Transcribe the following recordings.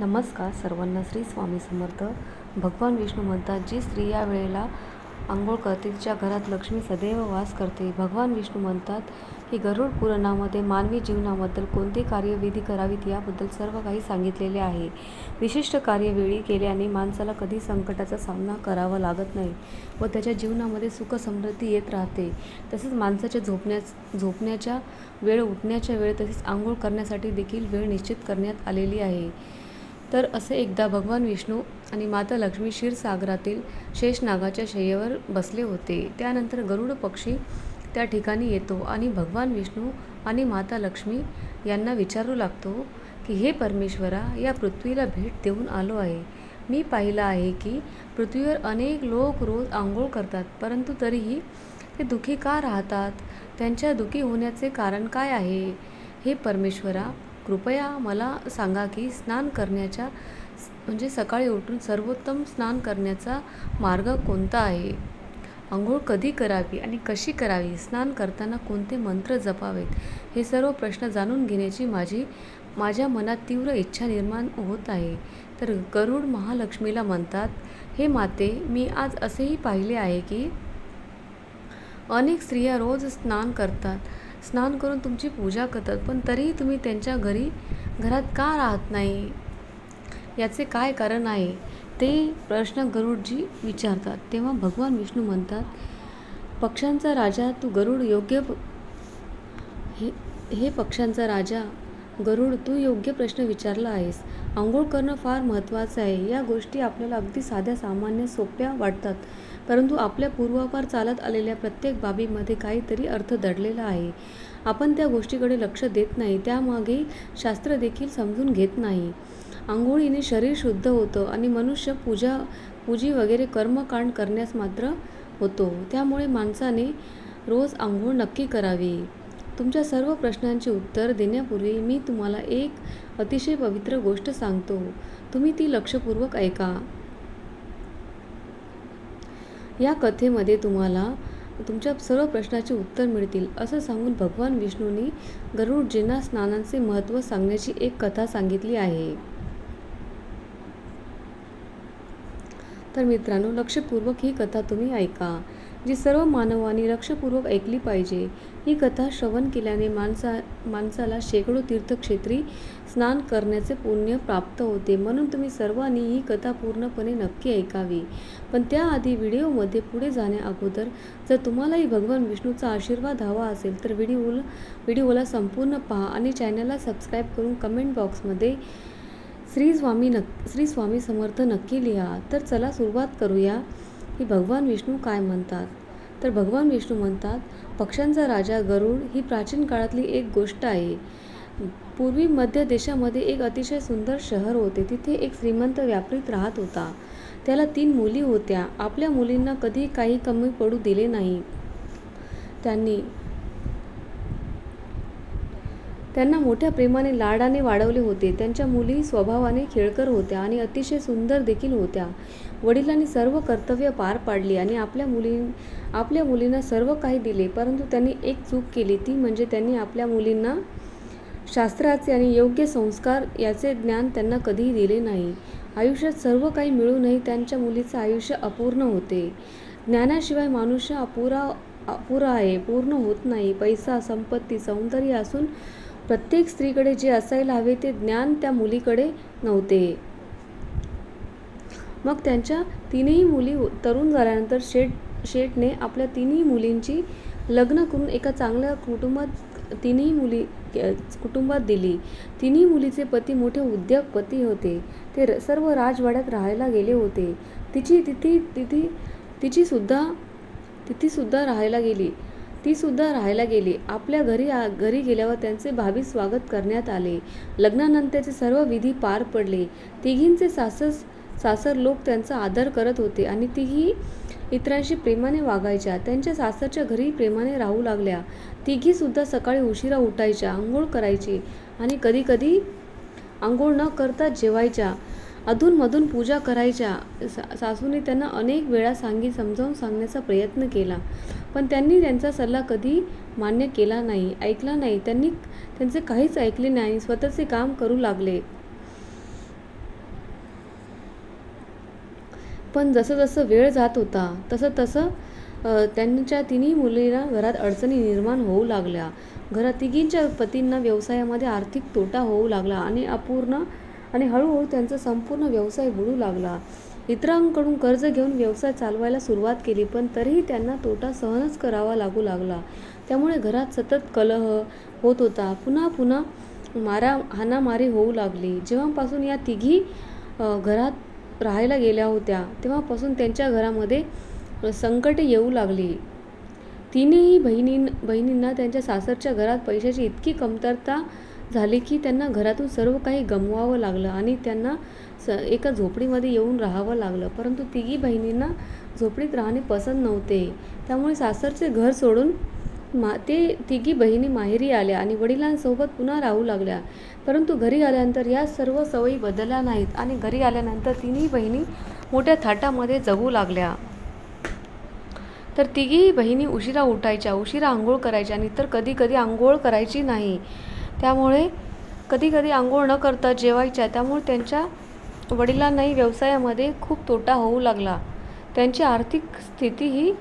नमस्कार सर्वांना श्री स्वामी समर्थ. भगवान विष्णू म्हणतात जी स्त्री या वेळेला आंघोळ करते तिच्या घरात लक्ष्मी सदैव वास करते. भगवान विष्णू म्हणतात की गरुड पुराणामध्ये मानवी जीवनाबद्दल कोणती कार्यविधी करावीत याबद्दल सर्व काही सांगितलेले आहे. विशिष्ट कार्यवेळी केल्याने माणसाला कधी संकटाचा सामना करावा लागत नाही व त्याच्या जीवनामध्ये सुख समृद्धी येत राहते. तसेच माणसाच्या झोपण्यास झोपण्याच्या वेळ उठण्याच्या वेळ तसेच आंघोळ करण्यासाठी देखील वेळ निश्चित करण्यात आलेली आहे. तर असे एकदा भगवान विष्णू आणि माता लक्ष्मी क्षीरसागरातील शेषनागाच्या शय्येवर बसले होते. त्यानंतर गरुड पक्षी त्या ठिकाणी येतो आणि भगवान विष्णू आणि माता लक्ष्मी यांना विचारू लागतो की हे परमेश्वरा या पृथ्वीला भेट देऊन आलो आहे. मी पाहिलं आहे की पृथ्वीवर अनेक लोक रोज आंघोळ करतात परंतु तरीही ते दुखी का राहतात? त्यांच्या दुखी होण्याचे कारण काय आहे? हे परमेश्वरा कृपया मला सांगा की स्नान करण्याच्या म्हणजे सकाळी उठून सर्वोत्तम स्नान करण्याचा मार्ग कोणता आहे? आंघोळ कधी करावी आणि कशी करावी? स्नान करताना कोणते मंत्र जपावेत? हे सर्व प्रश्न जाणून घेण्याची माझी माझ्या मनात तीव्र इच्छा निर्माण होत आहे. तर गरुड महालक्ष्मीला म्हणतात हे माते मी आज असेही पाहिले आहे की अनेक स्त्रिया रोज स्नान करतात. स्नान करून तुमची पूजा करतात पण तरीही तुम्ही त्यांच्या घरी घरात का राहत नाही? याचे काय कारण आहे? ते प्रश्न गरुडजी विचारतात. तेव्हा भगवान विष्णू म्हणतात पक्ष्यांचा राजा तू गरुड योग्य हे हे पक्ष्यांचा राजा गरुड तू योग्य प्रश्न विचारला आहेस. आंघोळ करणं फार महत्त्वाचं आहे. या गोष्टी आपल्याला अगदी साध्या सामान्य सोप्या वाटतात. परंतु आपल्या पूर्वापार चालत आलेल्या प्रत्येक बाबीमध्ये काहीतरी अर्थ दडलेला आहे. आपण त्या गोष्टीकडे लक्ष देत नाही त्यामागे शास्त्र देखील समजून घेत नाही. आंघोळीने शरीर शुद्ध होतं आणि मनुष्य पूजा पूजी वगैरे कर्मकांड करण्यास मात्र होतो. त्यामुळे माणसाने रोज आंघोळ नक्की करावी. तुमच्या सर्व प्रश्नांची उत्तर देण्यापूर्वी मी तुम्हाला एक अतिशय पवित्र गोष्ट सांगतो. तुम्ही ती लक्षपूर्वक ऐका. या कथेमध्ये तुम्हाला तुमच्या सर्व प्रश्नाची उत्तर मिळतील असं सांगून भगवान विष्णूंनी गरुडजींना स्नानांचे महत्त्व सांगण्याची एक कथा सांगितली आहे. तर मित्रांनो लक्षपूर्वक ही कथा तुम्ही ऐका. जी सर्व मानवांनी लक्षपूर्वक ऐकली पाहिजे ही कथा श्रवण केल्याने माणसा माणसाला शेकडो तीर्थक्षेत्री स्नान करण्याचे पुण्य प्राप्त होते. म्हणून तुम्ही सर्वांनी ही कथा पूर्णपणे नक्की ऐकावी. पण त्याआधी व्हिडिओमध्ये पुढे जाण्या अगोदर जर तुम्हालाही भगवान विष्णूचा आशीर्वाद हवा असेल तर व्हिडिओला व्हिडिओला संपूर्ण पहा आणि चॅनलला सबस्क्राईब करून कमेंट बॉक्समध्ये श्री स्वामी नक श्री स्वामी समर्थ नक्की लिहा. तर चला सुरुवात करूया की भगवान विष्णू काय म्हणतात? तर भगवान विष्णू म्हणतात पक्ष्यांचा राजा गरुड ही प्राचीन काळातली एक गोष्ट आहे. पूर्वी मध्य देशामध्ये एक अतिशय सुंदर शहर होते. तिथे एक श्रीमंत व्यापारीत राहत होता. त्याला तीन मुली होत्या. आपल्या मुलींना कधी काही कमी पडू दिले नाही. त्यांनी त्यांना मोठ्या प्रेमाने लाडाने वाढवले होते. त्यांच्या मुली स्वभावाने खेळकर होत्या आणि अतिशय सुंदर देखील होत्या. वडिलांनी सर्व कर्तव्य पार पाडली आणि आपल्या मुली आपल्या मुलींना सर्व काही दिले. परंतु त्यांनी एक चूक केली. ती म्हणजे त्यांनी आपल्या मुलींना शास्त्राचे आणि योग्य संस्कार याचे ज्ञान त्यांना कधीही दिले नाही. आयुष्यात सर्व काही मिळूनही त्यांच्या मुलीचं आयुष्य अपूर्ण होते. ज्ञानाशिवाय मनुष्य अपुरा अपुरा आहे पूर्ण होत नाही. पैसा संपत्ती सौंदर्य असून प्रत्येक स्त्रीकडे जे असायला हवे ते ज्ञान त्या मुलीकडे नव्हते. मग त्यांच्या तीनही मुली तरुण झाल्यानंतर शेठ शेठने आपल्या तिन्ही मुलींची लग्न करून एका चांगल्या कुटुंबात तिन्ही मुली कुटुंबात दिली. तिन्ही मुलीचे पती मोठे उद्योगपती होते. ते सर्व राजवाड्यात राहायला गेले होते. तिची तिथी तिथी तिचीसुद्धा तिथीसुद्धा राहायला गेली. ती सुद्धा राहायला गेली. आपल्या घरी आ- घरी गेल्यावर त्यांचे भावी स्वागत करण्यात आले. लग्नानंतरचे सर्व विधी पार पडले. तिघींचे सासस सासर लोक त्यांचा आदर करत होते आणि तीही इतरांशी प्रेमाने वागायच्या. त्यांच्या सासरच्या घरी प्रेमाने राहू लागल्या. तिघी सुद्धा सकाळी उशिरा उठायच्या आंघोळ करायची आणि कधीकधी आंघोळ न करता जेवायच्या. अधूनमधून पूजा करायच्या. सा सासूने त्यांना अनेक वेळा सांगी समजावून सांगण्याचा प्रयत्न केला. पण त्यांनी त्यांचा सल्ला कधी मान्य केला नाही ऐकला नाही. त्यांनी त्यांचे काहीच ऐकले नाही. स्वतःचे काम करू लागले. पण जसं जसं वेळ जात होता तसं तसं त्यांच्या तिन्ही मुलींना घरात अडचणी निर्माण होऊ लागल्या. घरात तिघींच्या पतींना व्यवसायामध्ये आर्थिक तोटा होऊ लागला आणि अपूर्ण आणि हळूहळू त्यांचा संपूर्ण व्यवसाय बुडू लागला. इतरांकडून कर्ज घेऊन व्यवसाय चालवायला सुरुवात केली पण तरीही त्यांना तोटा सहनच करावा लागू लागला. त्यामुळे घरात सतत कलह होत होता. पुन्हा पुन्हा मारा हाणामारी होऊ लागली. जेव्हापासून या तिघी घरात राहायला गेल्या होत्या तेव्हापासून त्यांच्या घरामध्ये संकटे येऊ लागली. तिनेही बहिणीं बहिणींना त्यांच्या सासरच्या घरात पैशाची इतकी कमतरता झाले की त्यांना घरातून सर्व काही गमवावं लागलं आणि त्यांना स एका झोपडीमध्ये येऊन राहावं लागलं. परंतु तिघी बहिणींना झोपडीत राहणे पसंत नव्हते. त्यामुळे सासरचे घर सोडून मा ते तिघी बहिणी माहेरी आल्या आणि वडिलांसोबत पुन्हा राहू लागल्या. परंतु घरी आल्यानंतर या सर्व सवयी बदलल्या नाहीत आणि घरी आल्यानंतर तिन्ही बहिणी मोठ्या थाटामध्ये जगू लागल्या. तर तिघीही बहिणी उशिरा उठायच्या उशिरा आंघोळ करायच्या आणि तर कधी कधी आंघोळ करायची नाही. त्यामुळे कधी कधी आंघोळ न करता जेवायच्या त्यामुळे त्यांच्या वडिलांनाही व्यवसायामध्ये खूप तोटा होऊ लागला. त्यांची आर्थिक स्थिती ही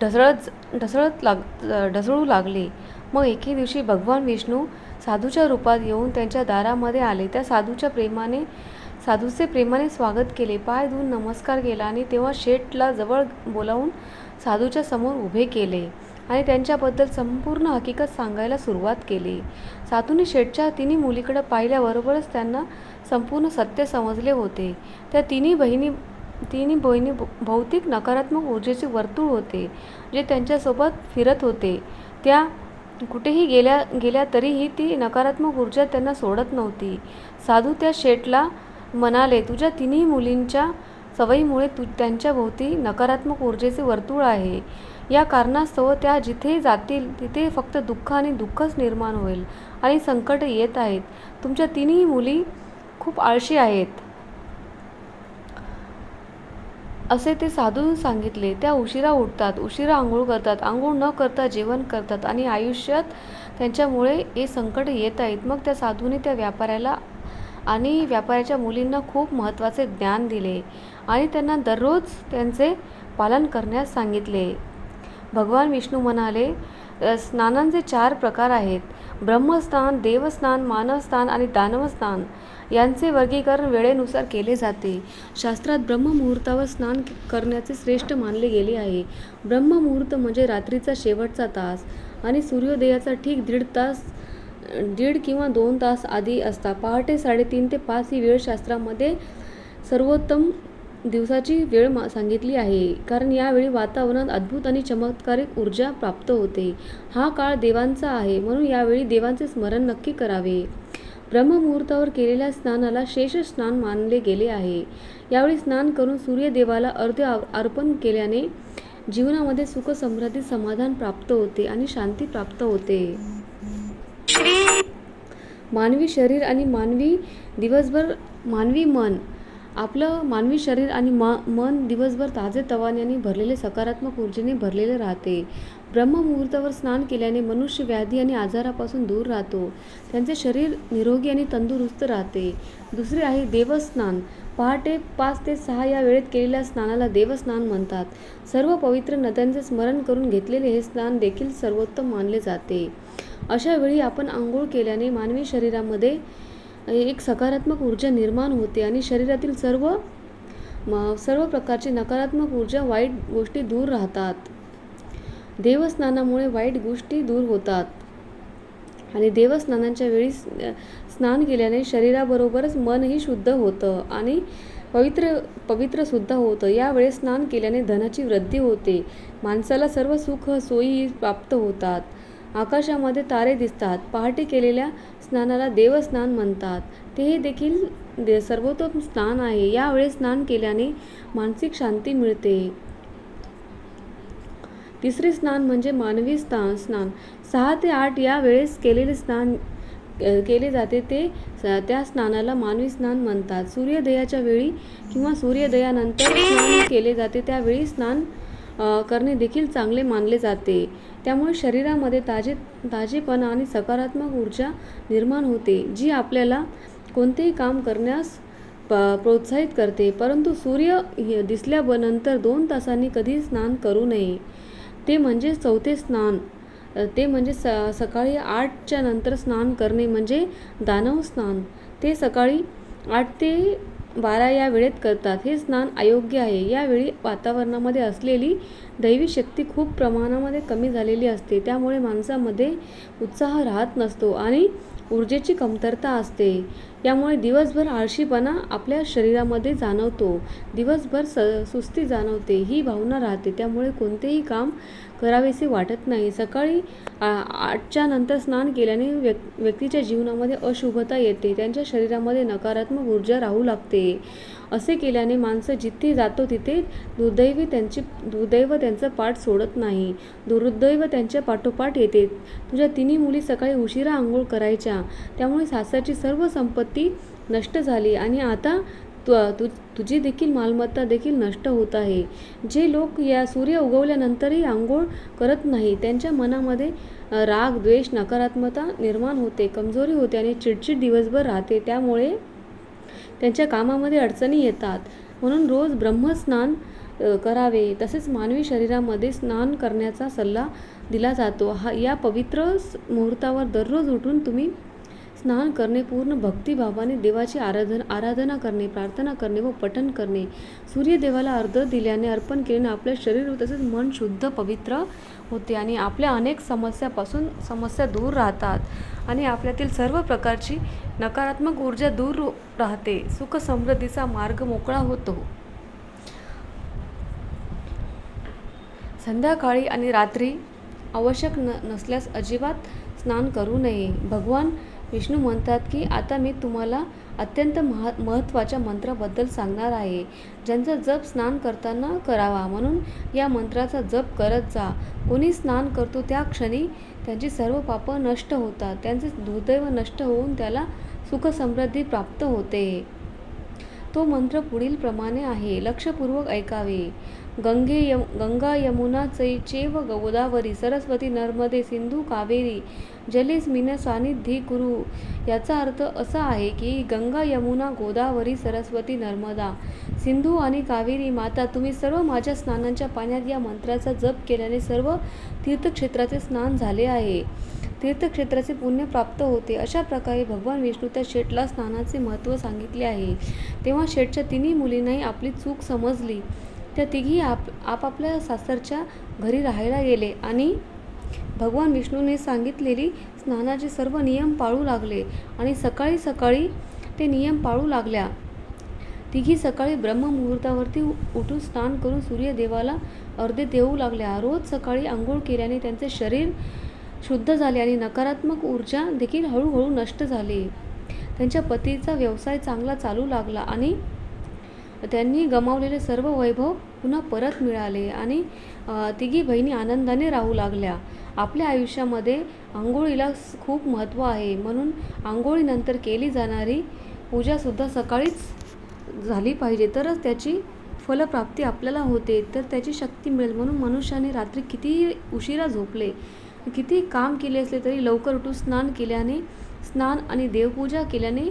ढसळत ढसळत लाग ढसळू लागली. मग एके दिवशी भगवान विष्णू साधूच्या रूपात येऊन त्यांच्या दारामध्ये आले. त्या साधूच्या प्रेमाने साधूचे प्रेमाने स्वागत केले. पाय धुवून नमस्कार केला आणि तेव्हा शेठला जवळ बोलावून साधूच्या समोर उभे केले. आणि त्यांच्याबद्दल संपूर्ण हकीकत सांगायला सुरुवात केली. साधूने शेठच्या तिन्ही मुलीकडं पाहिल्याबरोबरच त्यांना संपूर्ण सत्य समजले होते. त्या तिन्ही बहिणी तिन्ही बहिणी भौतिक नकारात्मक ऊर्जेचे वर्तुळ होते जे त्यांच्यासोबत फिरत होते. त्या कुठेही गेल्या गेल्या तरीही ती नकारात्मक ऊर्जा त्यांना सोडत नव्हती. साधू त्या शेठला म्हणाले तुझ्या तिन्ही मुलींच्या सवयीमुळे तू त्यांच्याभोवती नकारात्मक ऊर्जेचे वर्तुळ आहे. या कारणास्तव त्या जिथे जातील तिथे फक्त दुःख आणि दुःखच निर्माण होईल आणि संकट येत आहेत. तुमच्या तिन्ही मुली खूप आळशी आहेत. असे ते साधून सांगितले. त्या उशिरा उठतात उशिरा आंघोळ करतात आंघोळ न करता जेवण करतात आणि आयुष्यात त्यांच्यामुळे हे संकट येत आहेत. मग त्या साधूने त्या व्यापाऱ्याला आणि व्यापाऱ्याच्या मुलींना खूप महत्त्वाचे ज्ञान दिले आणि त्यांना दररोज त्यांचे पालन करण्यास सांगितले. भगवान विष्णू म्हणाले स्नानांचे चार प्रकार आहेत. ब्रह्मस्नान देवस्नान मानवस्थान आणि दानवस्नान यांचे वर्गीकरण वेळेनुसार केले जाते. शास्त्रात ब्रह्ममुहूर्तावर स्नान करण्याचे श्रेष्ठ मानले गेले आहे. ब्रह्ममुहूर्त म्हणजे रात्रीचा शेवटचा तास आणि सूर्योदयाचा ठीक दीड तास दीड किंवा दोन तास आधी असता. पहाटे साडेतीन ते पाच ही वेळ शास्त्रामध्ये सर्वोत्तम दिवसाची वेळ मा सांगितली आहे. कारण यावेळी वातावरणात अद्भुत आणि चमत्कारिक ऊर्जा प्राप्त होते. हा काळ देवांचा आहे. म्हणून यावेळी देवांचे स्मरण नक्की करावे. ब्रह्ममुहूर्तावर केलेल्या स्नानाला शेष स्नान मानले गेले आहे. यावेळी स्नान करून सूर्यदेवाला अर्ध अर्पण केल्याने जीवनामध्ये सुख समृद्धी समाधान प्राप्त होते आणि शांती प्राप्त होते. मानवी शरीर आणि मानवी दिवसभर मानवी मन आपलं मानवी शरीर आणि मा मन दिवसभर ताजे तवान्याने भरलेले सकारात्मक ऊर्जेने भरलेले राहते. ब्रह्ममुहूर्तावर स्नान केल्याने मनुष्य व्याधी आणि आजारापासून दूर राहतो. त्यांचे शरीर निरोगी आणि तंदुरुस्त राहते. दुसरे आहे देवस्नान पहाटे पाच ते सहा या वेळेत केलेल्या स्नानाला देवस्नान म्हणतात. सर्व पवित्र नद्यांचे स्मरण करून घेतलेले हे स्नान देखील सर्वोत्तम मानले जाते. अशा वेळी आपण आंघोळ केल्याने मानवी शरीरामध्ये एक सकारात्मक ऊर्जा निर्माण होते आणि शरीरातील सर्व म सर्व प्रकारची नकारात्मक ऊर्जा वाईट गोष्टी दूर राहतात. देवस्नानामुळे वाईट गोष्टी दूर होतात. आणि देवस्नानांच्या वेळी स्नान केल्याने शरीराबरोबरच मनही शुद्ध होतं आणि पवित्र पवित्रसुद्धा होतं. यावेळेस स्नान केल्याने धनाची वृद्धी होते. माणसाला सर्व सुख सोयी प्राप्त होतात. आकाशामध्ये तारे दिसतात. पहाटे केलेल्या स्नानाला देवस्नान म्हणतात. ते हे देखील दे सर्वोत्तम स्नान आहे. यावेळी स्नान केल्याने मानसिक शांती मिळते. तिसरे स्नान म्हणजे मानवी स्नान स्नान. सहा ते आठ या वेळेस केलेले स्नान केले जाते. ते त्या स्नानाला मानवी स्नान म्हणतात. सूर्योदयाच्या वेळी किंवा सूर्योदयानंतर स्नान केले जाते. त्यावेळी स्नान करणे देखील चांगले मानले जाते. त्यामुळे शरीरामध्ये ताजे ताजेपणा आणि सकारात्मक ऊर्जा निर्माण होते जी आपल्याला कोणतेही काम करण्यास प प्रोत्साहित करते. परंतु सूर्य दिसल्यानंतर दोन तासांनी कधी स्नान करू नये. ते म्हणजे चौथे स्नान. ते म्हणजे स सकाळी आठच्या नंतर स्नान करणे म्हणजे दानव स्नान. ते सकाळी आठ ते बारा या वेळेत करतात. हे स्नान अयोग्य आहे. यावेळी वातावरणामध्ये असलेली दैवी शक्ती खूप प्रमाणामध्ये कमी झालेली असते. त्यामुळे माणसामध्ये उत्साह राहत नसतो आणि ऊर्जेची कमतरता असते. यामुळे दिवसभर आळशीपणा आपल्या शरीरामध्ये जाणवतो. दिवसभर स सुस्ती जाणवते ही भावना राहते. त्यामुळे कोणतेही काम करावेसे वाटत नाही. सकाळी आठच्या नंतर स्नान केल्याने व्यक् व्यक्तीच्या जीवनामध्ये अशुभता येते. त्यांच्या शरीरामध्ये नकारात्मक ऊर्जा राहू लागते. असे केल्याने माणसं जिथे जातो तिथे दुर्दैवी त्यांची दुर्दैव त्यांचं पाठ सोडत नाही. दुर्दैव त्यांच्या पाठोपाठ येते. तुझ्या तिन्ही मुली सकाळी उशिरा आंघोळ करायच्या. त्यामुळे सासरची सर्व संपत्ती नष्ट झाली आणि आता तु तु तुझी देखील मालमत्ता देखील नष्ट होत आहे. जे लोक या सूर्य उगवल्यानंतरही आंघोळ करत नाही त्यांच्या मनामध्ये राग द्वेष नकारात्मकता निर्माण होते कमजोरी होते आणि चिडचिड दिवसभर राहते. त्यामुळे त्यांच्या कामामध्ये अडचणी येतात. म्हणून रोज ब्रह्मस्नान करावे. तसेच मानवी शरीरामध्ये स्नान करण्याचा सल्ला दिला जातो. हा या पवित्र मुहूर्तावर दररोज उठून तुम्ही स्नान करणे पूर्ण भक्तिभावाने देवाची आराधन आराधना करणे प्रार्थना करणे व पठन करणे. सूर्यदेवाला अर्ध दिल्याने अर्पण केल्याने आपले शरीर तसेच मन शुद्ध पवित्र होते आणि आपल्या अनेक समस्यापासून समस्या दूर राहतात. आणि आपल्यातील सर्व प्रकारची नकारात्मक ऊर्जा दूर राहते. सुख समृद्धीचा मार्ग मोकळा होतो. संध्याकाळी आणि रात्री आवश्यक न नसल्यास अजिबात स्नान करू नये. भगवान विष्णू म्हणतात की आता मी तुम्हाला अत्यंत महा महत्त्वाच्या मंत्राबद्दल सांगणार आहे. ज्यांचा जप स्नान करताना करावा. म्हणून या मंत्राचा जप करत जा. कोणी स्नान करतो त्या क्षणी त्यांची सर्व पापं नष्ट होतात. त्यांचे दुर्दैव नष्ट होऊन त्याला सुखसमृद्धी प्राप्त होते. तो मंत्र पुढील प्रमाणे आहे. लक्षपूर्वक ऐकावे. गंगे यम गंगा यमुना चै चैव गोदावरी सरस्वती नर्मदे सिंधू कावेरी जलेस्मिन सानिधी कुरु. याचा अर्थ असा आहे की गंगा यमुना गोदावरी सरस्वती नर्मदा सिंधू आणि कावेरी माता तुम्ही सर्व माझ्या स्नानांच्या पाण्यात या मंत्राचा जप केल्याने सर्व तीर्थक्षेत्राचे स्नान झाले आहे. तीर्थक्षेत्राचे पुण्य प्राप्त होते. अशा प्रकारे भगवान विष्णू त्या शेठला स्नानाचे महत्त्व सांगितले आहे. तेव्हा शेठच्या तिन्ही मुलींनाही आपली चूक समजली. त्या तिघी आप आपापल्या सासरच्या घरी राहायला गेले आणि भगवान विष्णूने सांगितलेली स्नानाचे सर्व नियम पाळू लागले आणि सकाळी सकाळी ते नियम पाळू लागल्या. तिघी सकाळी ब्रह्ममुहूर्तावरती उठून स्नान करून सूर्यदेवाला अर्धे देऊ लागल्या. रोज सकाळी आंघोळ केल्याने त्यांचे शरीर शुद्ध झाले आणि नकारात्मक ऊर्जा देखील हळूहळू नष्ट झाली. त्यांच्या पतीचा व्यवसाय चांगला चालू लागला आणि त्यांनी गमावलेले सर्व वैभव पुन्हा परत मिळाले आणि तिघी बहिणी आनंदाने राहू लागल्या. आपल्या आयुष्यामध्ये आंघोळीला खूप महत्त्व आहे. म्हणून आंघोळीनंतर केली जाणारी पूजासुद्धा सकाळीच झाली पाहिजे. तरच त्याची फलप्राप्ती आपल्याला होते. तर त्याची शक्ती मिळेल. म्हणून मनुष्याने रात्री किती उशिरा झोपले? किती काम केले असले तरी लवकर उठून स्नान केल्याने स्नान आणि देवपूजा केल्याने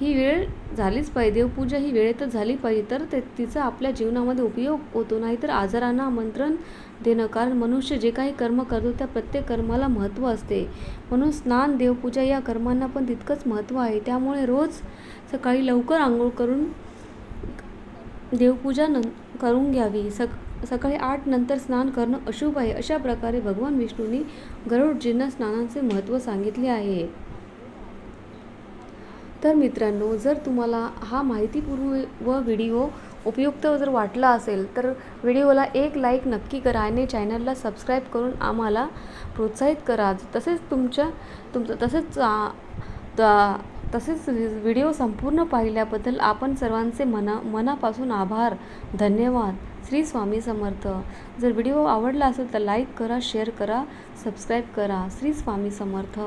ही वेळ झालीच पाहिजे. देवपूजा ही वेळेतच झाली पाहिजे. तर ते तिचा आपल्या जीवनामध्ये उपयोग होतो नाहीतर आजारांना आमंत्रण देणं. कारण मनुष्य जे काही कर्म करतो त्या प्रत्येक कर्माला महत्त्व असते. म्हणून स्नान देवपूजा या कर्मांना पण तितकंच महत्त्व आहे. त्यामुळे रोज सकाळी लवकर आंघोळ करून देवपूजा न करून घ्यावी. सक सकाळी आठ नंतर स्नान करणं अशुभ आहे अशा प्रकारे भगवान विष्णूंनी गरुडजींना स्नानांचे महत्त्व सांगितले आहे. तर मित्रांनो जर तुम्हाला हा माहितीपूर्व व व्हिडिओ उपयुक्त जर वाटला असेल तर व्हिडिओला एक लाईक नक्की करा आणि चॅनलला सबस्क्राईब करून आम्हाला प्रोत्साहित करा. तसेच तुमच्या तुमचं तसेच तसेच व्हिडिओ संपूर्ण पाहिल्याबद्दल आपण सर्वांचे मना मनापासून आभार. धन्यवाद. श्री स्वामी समर्थ. जर व्हिडिओ आवडला असेल तर लाईक करा शेअर करा सबस्क्राईब करा. श्री स्वामी समर्थ.